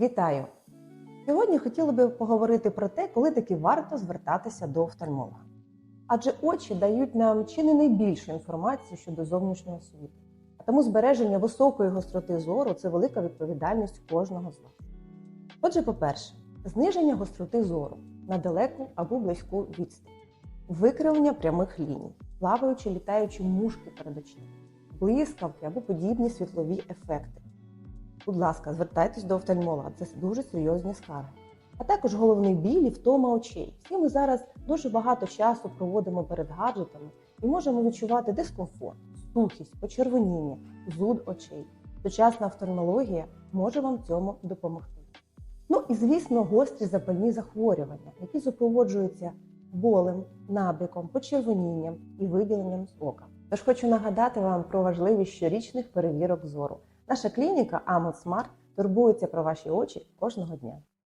Вітаю! Сьогодні хотіла би поговорити про те, коли таки варто звертатися до офтальмолога. Адже очі дають нам чи не найбільшу інформацію щодо зовнішнього світу. А тому збереження високої гостроти зору це велика відповідальність кожного з вас. Отже, по-перше, зниження гостроти зору на далеку або близьку відстань, викривлення прямих ліній, плаваючи літаючі мушки перед очима, блискавки або подібні світлові ефекти. Будь ласка, звертайтесь до офтальмолога, це дуже серйозні скарги. А також головний біль і втома очей. Всі ми зараз дуже багато часу проводимо перед гаджетами і можемо відчувати дискомфорт, сухість, почервоніння, зуд очей. Сучасна офтальмологія може вам цьому допомогти. Ну і звісно, гострі запальні захворювання, які супроводжуються болем, набряком, почервонінням і виділенням з ока. Тож хочу нагадати вам про важливість щорічних перевірок зору. Наша клініка Амот Смарт турбується про ваші очі кожного дня.